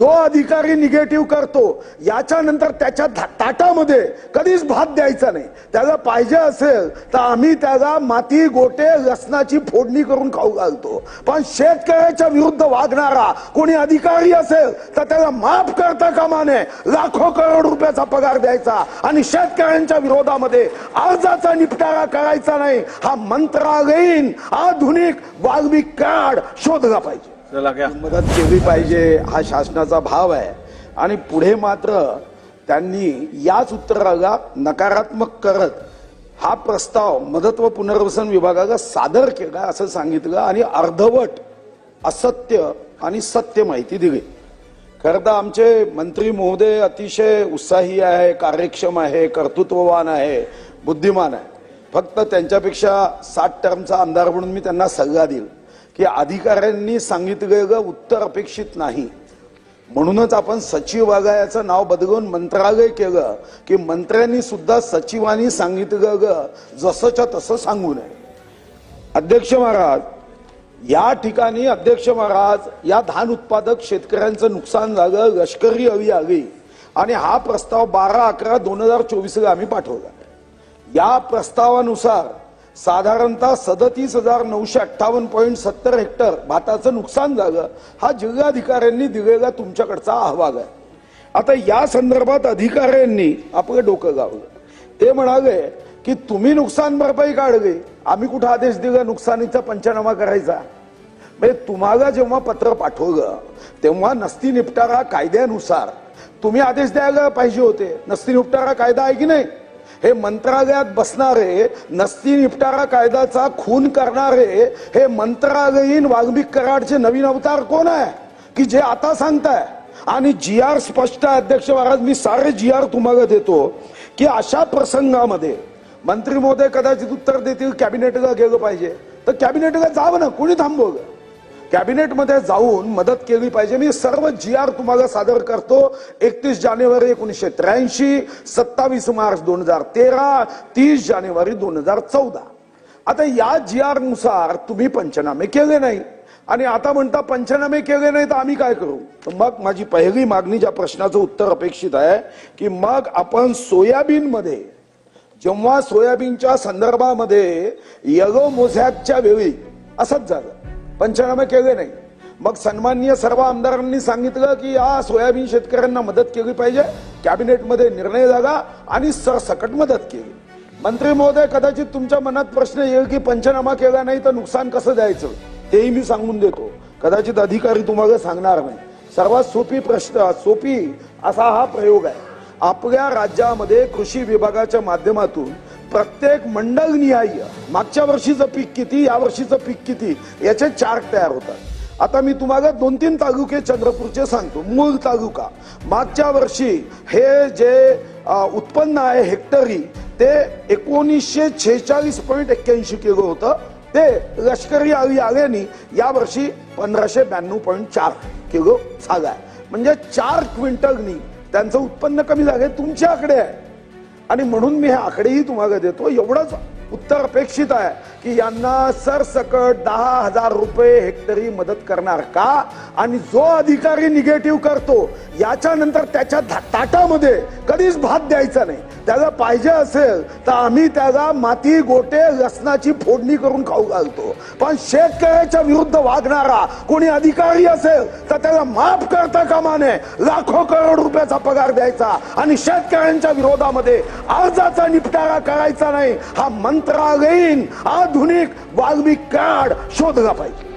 तो अधिकारी निगेटिव्ह करतो. याच्यानंतर त्याच्या ताटामध्ये कधीच भात द्यायचा नाही. त्याला पाहिजे असेल तर आम्ही त्याला माती गोटे लसणाची फोडणी करून खाऊ घालतो. पण शेतकऱ्याच्या विरुद्ध वागणारा कोणी अधिकारी असेल तर त्याला माफ करता कामा नये. लाखो करोड रुपयाचा पगार द्यायचा आणि शेतकऱ्यांच्या विरोधामध्ये अर्जाचा निपटारा करायचा नाही. हा मंत्रालयीन आधुनिक वाल्मिक कार्ड शोधला पाहिजे. चला मदत केली पाहिजे हा शासनाचा भाव आहे. आणि पुढे मात्र त्यांनी याच उत्तराला नकारात्मक करत हा प्रस्ताव मदत व पुनर्वसन विभागाला सादर केला असं सांगितलं आणि अर्धवट असत्य आणि सत्य माहिती दिली. खरं तर आमचे मंत्री महोदय अतिशय उत्साही आहे कार्यक्षम आहे कर्तृत्ववान आहे बुद्धिमान आहे. फक्त त्यांच्यापेक्षा साठ टर्मचा आमदार म्हणून मी त्यांना सल्ला दिला की अधिकाऱ्यांनी सांगितलेलं उत्तर अपेक्षित नाही. म्हणूनच आपण सचिवालयाचं नाव बदलून मंत्रालय केलं की मंत्र्यांनी सुद्धा सचिवांनी ग जसंच्या तसं सांगू नये. अध्यक्ष महाराज या ठिकाणी अध्यक्ष महाराज या धान उत्पादक शेतकऱ्यांचं नुकसान झालं लष्करी हवी आली आणि हा प्रस्ताव बारा अकरा दोन हजार चोवीसला आम्ही पाठवला. या प्रस्तावानुसार साधारणतः सदतीस हजार नऊशे अठ्ठावन्न पॉईंट सत्तर हेक्टर भाताचं नुकसान झालं हा जिल्हाधिकाऱ्यांनी दिलेला तुमच्याकडचा अहवाल आहे. आता या संदर्भात अधिकाऱ्यांनी आपलं डोकं गावलं ते म्हणाले की तुम्ही नुकसान भरपाई काढली. आम्ही कुठं आदेश दिला नुकसानीचा पंचनामा करायचा? म्हणजे तुम्हाला जेव्हा पत्र पाठवलं तेव्हा नसती निपटारा कायद्यानुसार. तुम्ही आदेश द्यायला पाहिजे होते. नसती निपटारा कायदा आहे की नाही? हे मंत्रालयात बसणारे नसती निपटारा कायद्याचा खून करणारे हे मंत्रालयीन वाल्मिक कराडचे नवीन अवतार कोण आहे? की जे आता सांगताय? आणि जी आर स्पष्ट आहे अध्यक्ष महाराज मी सारे जी आर तुम्हाला देतो की अशा प्रसंगामध्ये मंत्री महोदय कदाचित उत्तर देतील कॅबिनेटला गेलं पाहिजे. तर कॅबिनेटला जावं ना कोणी थांबवलं? कॅबिनेटमध्ये जाऊन मदत केली पाहिजे. मी सर्व जी आर तुम्हाला सादर करतो. एकतीस जानेवारी एकोणीसशे त्र्याऐंशी सत्तावीस मार्च दोन हजार तेरा तीस जानेवारी दोन हजार चौदा. आता या जी आरनुसार तुम्ही पंचनामे केले नाही. आणि आता म्हणता पंचनामे केले नाही तर आम्ही काय करू? तर मग माझी पहिली मागणी ज्या प्रश्नाचं उत्तर अपेक्षित आहे की मग आपण सोयाबीनमध्ये जेव्हा सोयाबीनच्या संदर्भामध्ये यलो मोझॅकच्या वेळी असंच झालं. पंचनामे केले नाही. मग सन्माननीय सर्व आमदारांनी सांगितलं की या सोयाबीन शेतकऱ्यांना मदत केली पाहिजे. कॅबिनेटमध्ये निर्णय झाला आणि सरसकट मदत केली. मंत्री महोदय कदाचित तुमच्या मनात प्रश्न येईल की पंचनामा केला नाही तर नुकसान कसं द्यायचं? तेही मी सांगून देतो. कदाचित अधिकारी तुम्हाला सांगणार नाही. सर्वात सोपी प्रश्न सोपी असा हा प्रयोग आहे. आपल्या राज्यामध्ये कृषी विभागाच्या माध्यमातून प्रत्येक मंडल निहाय मागच्या वर्षीचं पीक किती या वर्षीचं पीक किती याचे चार्ट तयार होतात. आता मी तुम्हाला दोन तीन तालुके चंद्रपूरचे सांगतो. मूळ तालुका. मागच्या वर्षी हे जे उत्पन्न आहे हेक्टरी ते एकोणीसशे छेचाळीस पॉईंट एक्क्याऐंशी किलो होतं. ते लष्करी आली आल्याने यावर्षी पंधराशे ब्याण्णव पॉईंट चार किलो झाला आहे. म्हणजे चार क्विंटलनी त्यांचं उत्पन्न कमी झालं तुमच्याकडे आहे. आणि म्हणून मी हे आकडेही तुम्हाला देतो एवढंच उत्तर अपेक्षित आहे की यांना सरसकट दहा हजार रुपये हेक्टरी मदत करणार का? आणि जो अधिकारी निगेटिव्ह करतो याच्यानंतर त्याच्या ताटामध्ये कधीच भात द्यायचा नाही. त्याला पाहिजे असेल तर आम्ही त्याला माती गोटे लसणाची फोडणी करून खाऊ घालतो. पण शेतकऱ्याच्या विरुद्ध वागणारा कोणी अधिकारी असेल तर त्याला माफ करता कामा नये. लाखो करोड रुपयाचा पगार द्यायचा आणि शेतकऱ्यांच्या विरोधामध्ये अर्जाचा निपटारा करायचा नाही. हा मंत्रालयीन आधुनिक वाल्मिक कार्ड शोधला पाहिजे.